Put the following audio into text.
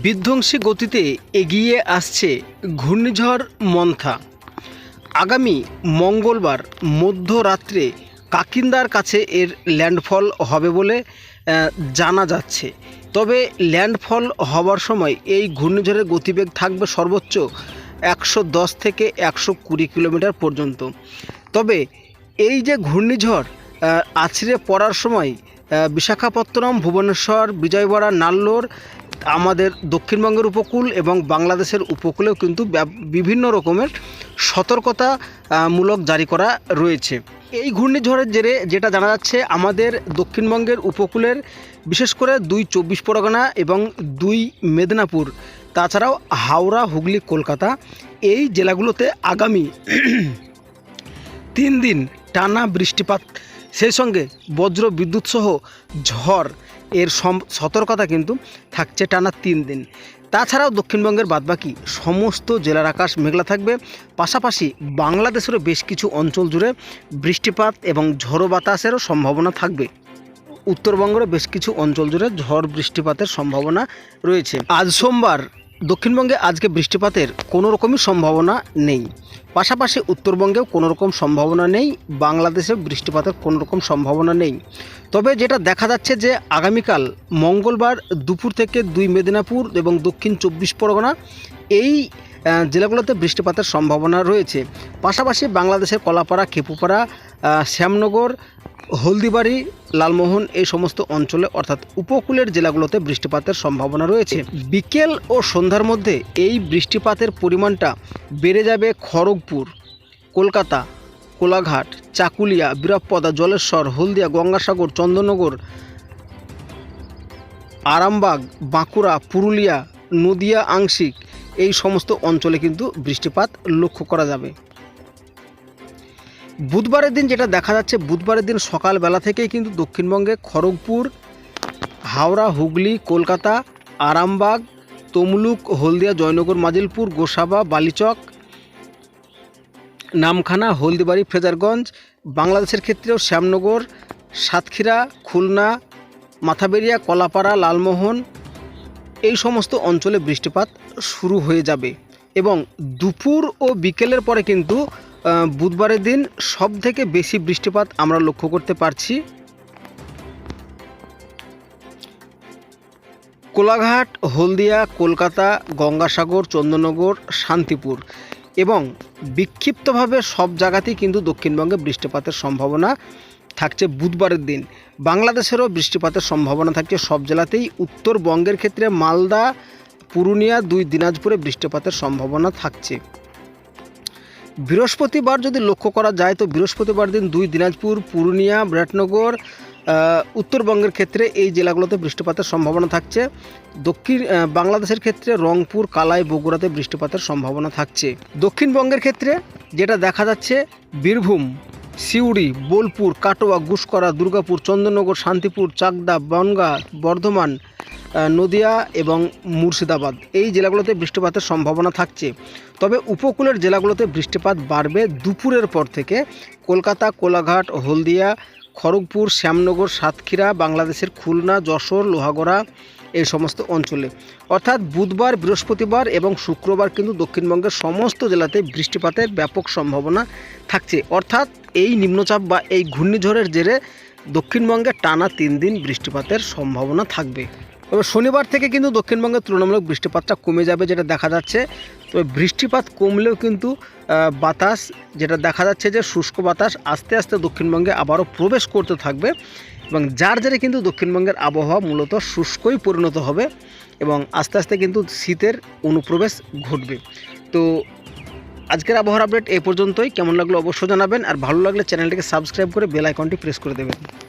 বিধ্বংসী গতিতে এগিয়ে আসছে ঘূর্ণিঝড় মন্থা। আগামী মঙ্গলবার মধ্যরাত্রে কাকিন্দার কাছে এর ল্যান্ডফল হবে বলে জানা যাচ্ছে। তবে ল্যান্ডফল হওয়ার সময় এই ঘূর্ণিঝড়ের গতিবেগ থাকবে সর্বোচ্চ একশো দশ থেকে একশো কুড়ি কিলোমিটার পর্যন্ত। তবে এই যে ঘূর্ণিঝড় আছড়ে পড়ার সময় বিশাখাপত্তনম, ভুবনেশ্বর বিজয়বাড়া নাল্লোর আমাদের দক্ষিণবঙ্গের উপকূল এবং বাংলাদেশের উপকূলেও কিন্তু বিভিন্ন রকমের সতর্কতা মূলক জারি করা রয়েছে। এই ঘূর্ণিঝড়ের জেরে যেটা জানা যাচ্ছে, আমাদের দক্ষিণবঙ্গের উপকূলের বিশেষ করে দুই চব্বিশ পরগনা এবং দুই মেদিনীপুর, তাছাড়াও হাওড়া, হুগলি, কলকাতা এই জেলাগুলোতে আগামী তিন দিন টানা বৃষ্টিপাত, সেই সঙ্গে বজ্র বিদ্যুৎ সহ ঝড় এর সতর্কতা কিন্তু থাকছে টানা তিন দিন। তাছাড়াও দক্ষিণবঙ্গের বাদবাকি সমস্ত জেলার আকাশ মেঘলা থাকবে। পাশাপাশি বাংলাদেশেরও বেশ কিছু অঞ্চল জুড়ে বৃষ্টিপাত এবং ঝড়ো বাতাসেরও সম্ভাবনা থাকবে। উত্তরবঙ্গেরও বেশ কিছু অঞ্চল জুড়ে ঝড় বৃষ্টিপাতের সম্ভাবনা রয়েছে। আজ সোমবার দক্ষিণবঙ্গে আজকে বৃষ্টিপাতের কোনো রকমই সম্ভাবনা নেই। পাশাপাশি উত্তরবঙ্গেও কোনো রকম সম্ভাবনা নেই, বাংলাদেশেও বৃষ্টিপাতের কোনো রকম সম্ভাবনা নেই। তবে যেটা দেখা যাচ্ছে যে আগামীকাল মঙ্গলবার দুপুর থেকে দুই মেদিনীপুর এবং দক্ষিণ চব্বিশ পরগনা এই জেলাগুলোতে বৃষ্টিপাতের সম্ভাবনা রয়েছে। পাশাপাশি বাংলাদেশের কলাপাড়া, খেপুপাড়া শ্যামনগর, হলদিবাড়ি, লালমোহন এই সমস্ত অঞ্চলে অর্থাৎ উপকূলের জেলাগুলোতে বৃষ্টিপাতের সম্ভাবনা রয়েছে। বিকেল ও সন্ধ্যার মধ্যে এই বৃষ্টিপাতের পরিমাণটা বেড়ে যাবে খড়গপুর, কলকাতা, কোলাঘাট, চাকুলিয়া, বীরপ্পদা, জলেশ্বর, হলদিয়া, গঙ্গাসাগর, চন্দননগর, আরামবাগ, বাঁকুড়া, পুরুলিয়া, নদিয়া, আংশিক এই সমস্ত অঞ্চলে কিন্তু বৃষ্টিপাত লক্ষ্য করা যাবে। বুধবারের দিন যেটা দেখা যাচ্ছে, বুধবারের দিন সকালবেলা থেকেই কিন্তু দক্ষিণবঙ্গে খড়গপুর, হাওড়া, হুগলি, কলকাতা, আরামবাগ, তমলুক, হলদিয়া, জয়নগর, মাজিলপুর, গোসাবা, বালিচক, নামখানা, হলদিবাড়ি ফ্রেজারগঞ্জ বাংলাদেশের ক্ষেত্রেও শ্যামনগর, সাতক্ষীরা, খুলনা, মাথাবেরিয়া, কলাপাড়া, লালমোহন এই সমস্ত অঞ্চলে বৃষ্টিপাত শুরু হয়ে যাবে এবং দুপুর ও বিকেলের পরে কিন্তু বুধবারের দিন সব থেকে বেশি বৃষ্টিপাত আমরা লক্ষ্য করতে পারছি। কোলাঘাট, হলদিয়া, কলকাতা, গঙ্গাসাগর চন্দননগর শান্তিপুর এবং বিক্ষিপ্তভাবে সব জায়গাতেই কিন্তু দক্ষিণবঙ্গে বৃষ্টিপাতের সম্ভাবনা থাকছে বুধবারের দিন। বাংলাদেশেরও বৃষ্টিপাতের সম্ভাবনা থাকছে সব জেলাতেই। উত্তরবঙ্গের ক্ষেত্রে মালদা, পুরুলিয়া, দুই দিনাজপুরে বৃষ্টিপাতের সম্ভাবনা থাকছে। বৃহস্পতিবার যদি লক্ষ্য করা যায়, তো বৃহস্পতিবার দিন দুই দিনাজপুর, পুরুলিয়া, বিরাটনগর উত্তরবঙ্গের ক্ষেত্রে এই জেলাগুলোতে বৃষ্টিপাতের সম্ভাবনা থাকছে। দক্ষিণ বাংলাদেশের ক্ষেত্রে রংপুর, কালাই, বগুড়াতে বৃষ্টিপাতের সম্ভাবনা থাকছে। দক্ষিণবঙ্গের ক্ষেত্রে যেটা দেখা যাচ্ছে, বীরভূম। সিউড়ি, বোলপুর, কাটোয়া, গুসকরা, দুর্গাপুর, চন্দননগর, শান্তিপুর, চাকদা, বনগা, বর্ধমান নদিয়া এবং মুর্শিদাবাদ। এই জেলাগুলোতে বৃষ্টিপাতের সম্ভাবনা থাকছে। তবে উপকূলের জেলাগুলোতে বৃষ্টিপাত বাড়বে দুপুরের পর থেকে। কলকাতা, কোলাঘাট, হলদিয়া খড়গপুর, শ্যামনগর, সাতক্ষীরা, বাংলাদেশের খুলনা, যশোর, লোহাগড়া, এই সমস্ত অঞ্চলে। অর্থাৎ বুধবার, বৃহস্পতিবার এবং শুক্রবার কিন্তু দক্ষিণবঙ্গের সমস্ত জেলাতে বৃষ্টিপাতের ব্যাপক সম্ভাবনা থাকছে। অর্থাৎ এই নিম্নচাপ বা এই ঘূর্ণিঝড়ের জেরে দক্ষিণবঙ্গে টানা তিন দিন বৃষ্টিপাতের সম্ভাবনা থাকবে। তবে শনিবার থেকে কিন্তু দক্ষিণবঙ্গে তুলনামূলক বৃষ্টিপাতটা কমে যাবে যেটা দেখা যাচ্ছে। তবে বৃষ্টিপাত কমলেও কিন্তু বাতাস, যেটা দেখা যাচ্ছে যে শুষ্ক বাতাস আস্তে আস্তে দক্ষিণবঙ্গে আবারও প্রবেশ করতে থাকবে এবং যার জেরে কিন্তু দক্ষিণবঙ্গের আবহাওয়া মূলত শুষ্কই পরিণত হবে এবং আস্তে আস্তে কিন্তু শীতের অনুপ্রবেশ ঘটবে। তো আজকের আবহাওয়ার আপডেট এই পর্যন্তই। কেমন লাগল অবশ্যই জানাবেন আর ভালো লাগলে চ্যানেলটিকে সাবস্ক্রাইব করে বেল আইকনটি প্রেস করে দেবেন।